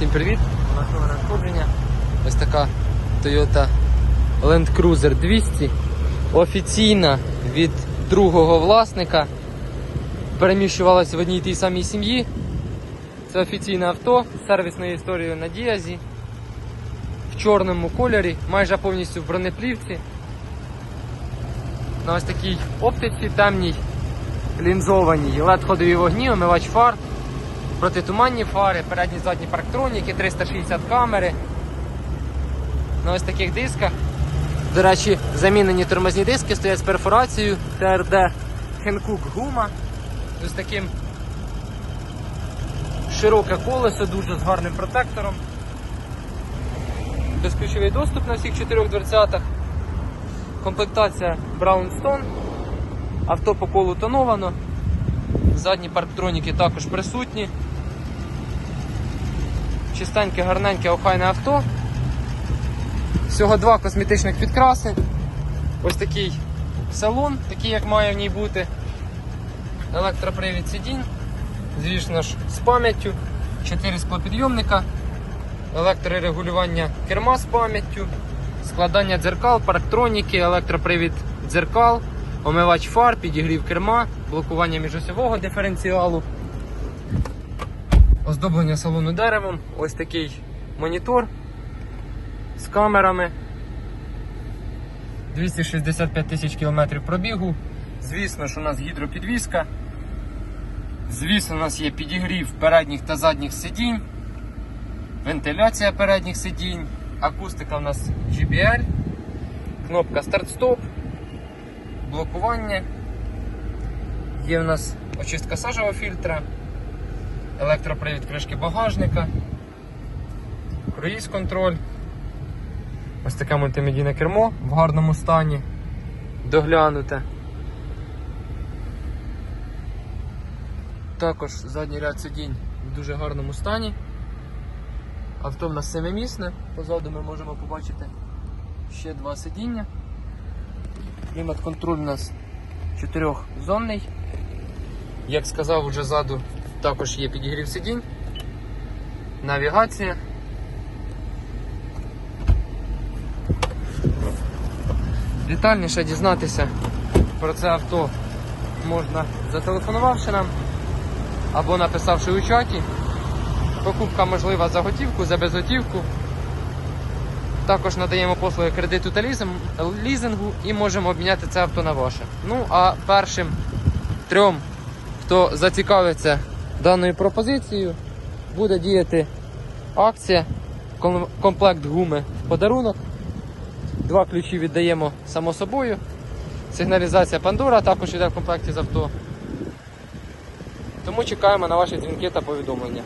Всім привіт! У нас нове надходження. Ось така Toyota Land Cruiser 200. Офіційна від другого власника. Переміщувалася в одній тій самій сім'ї. Це офіційне авто з сервісною історією на Діазі. В чорному кольорі, майже повністю в бронеплівці. На ось такій оптиці темній, лінзованій, led ходові вогні, омивач фар, протитуманні фари, передні задні парктроніки, 360 камери. На ось таких дисках. До речі, замінені тормозні диски стоять з перфорацією ТРД Хенкук гума. Ось таким широке колесо, дуже з гарним протектором. Безключовий доступ на всіх чотирьох дверцятах. Комплектація Brownstone. Авто по колу тоновано. Задні парктроніки також присутні. Чистеньке, гарненьке, охайне авто. Всього два косметичних підкраси. Ось такий салон, такий як має в ній бути. Електропривід сидінь. Звісно ж, з пам'яттю, 4 склопідйомника, електрорегулювання керма з пам'яттю, складання дзеркал, парктроніки, електропривід дзеркал, омивач фар, підігрів керма, блокування міжосьового диференціалу, оздоблення салону деревом, ось такий монітор з камерами. 265 тисяч кілометрів пробігу. Звісно ж, у нас гідропідвізка. Звісно, у нас є підігрів передніх та задніх сидінь, вентиляція передніх сидінь, акустика у нас GBL, кнопка старт-стоп, блокування. Є у нас очистка сажового фільтра, електропривід кришки багажника, круїз контроль. Ось таке мультимедійне кермо в гарному стані, доглянуте. Також задній ряд сидінь в дуже гарному стані. Авто в нас семимісне, позаду ми можемо побачити ще два сидіння. Клімат-контроль у нас чотирьохзонний. Як сказав, вже ззаду також є підігрів сидінь, навігація. Детальніше дізнатися про це авто можна зателефонувавши нам або написавши у чаті. Покупка можлива за готівку, за безготівку. Також надаємо послуги кредиту та лізингу і можемо обміняти це авто на ваше. Ну а першим трьом, хто зацікавиться даною пропозицією, буде діяти акція, комплект гуми в подарунок. Два ключі віддаємо само собою. Сигналізація Пандора також йде в комплекті з авто. Тому чекаємо на ваші дзвінки та повідомлення.